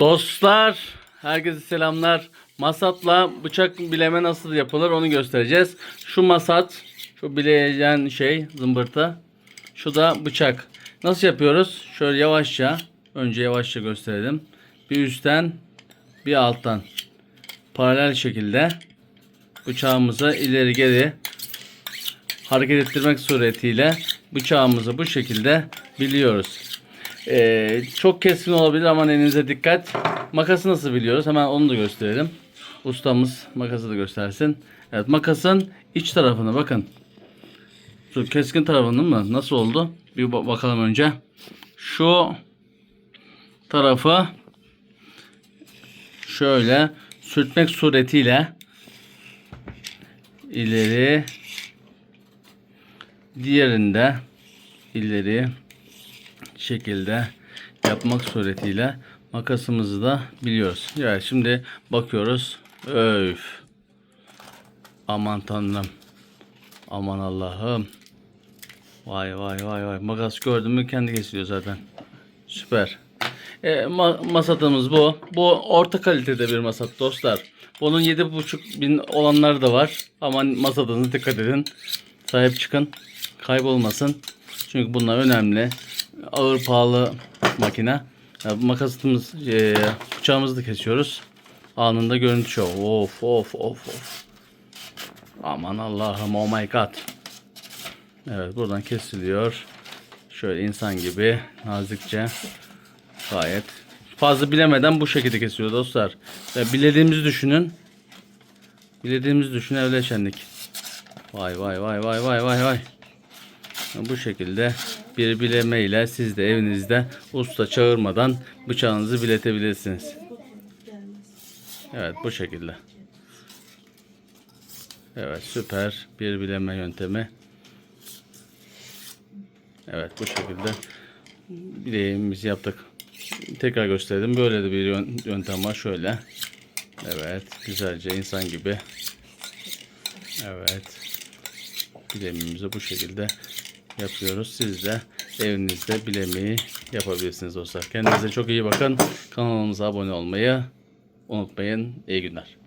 Dostlar, herkese selamlar. Masatla bıçak bileme nasıl yapılır onu göstereceğiz. Şu masat, şu bileyen şey zımbırtı. Şu da bıçak. Nasıl yapıyoruz? Şöyle yavaşça, önce yavaşça gösterelim. Bir üstten, bir alttan. Paralel şekilde bıçağımızı ileri geri hareket ettirmek suretiyle bıçağımızı bu şekilde biliyoruz. Ee, çok keskin olabilir ama elinize dikkat. Makası nasıl biliyoruz? Hemen onu da gösterelim. Ustamız makası da göstersin. Evet makasın iç tarafını bakın. Şu keskin tarafını mı? Nasıl oldu? Bir ba- bakalım önce. Şu tarafı şöyle sürtmek suretiyle ileri diğerinde ileri şekilde yapmak suretiyle makasımızı da biliyoruz. Evet şimdi bakıyoruz. Öf. Aman tanrım. Aman Allah'ım. Vay vay vay vay. Makas gördün mü kendi kesiliyor zaten. Süper. E, ma- masatımız bu. Bu orta kalitede bir masat dostlar. Bunun 7.5 bin olanları da var. Ama masatınıza dikkat edin. Sahip çıkın. Kaybolmasın. Çünkü bunlar önemli. Ağır pahalı makine. Ya, makasımız, e, bıçağımızı da kesiyoruz. Anında görüntü şov. Of of of of. Aman Allah'ım oh my god. Evet buradan kesiliyor. Şöyle insan gibi nazikçe gayet fazla bilemeden bu şekilde kesiyor dostlar. Ve bilediğimizi düşünün. Bilediğimizi düşün öyle şenlik. Vay vay vay vay vay vay vay. Bu şekilde bir bileme ile siz de evinizde usta çağırmadan bıçağınızı biletebilirsiniz. Evet bu şekilde. Evet süper bir bileme yöntemi. Evet bu şekilde bileğimizi yaptık. Tekrar gösterdim. Böyle de bir yön- yöntem var. Şöyle. Evet. Güzelce insan gibi. Evet. Bilemimizi bu şekilde yapıyoruz. Siz de evinizde bilemeyi yapabilirsiniz dostlar. Kendinize çok iyi bakın. Kanalımıza abone olmayı unutmayın. İyi günler.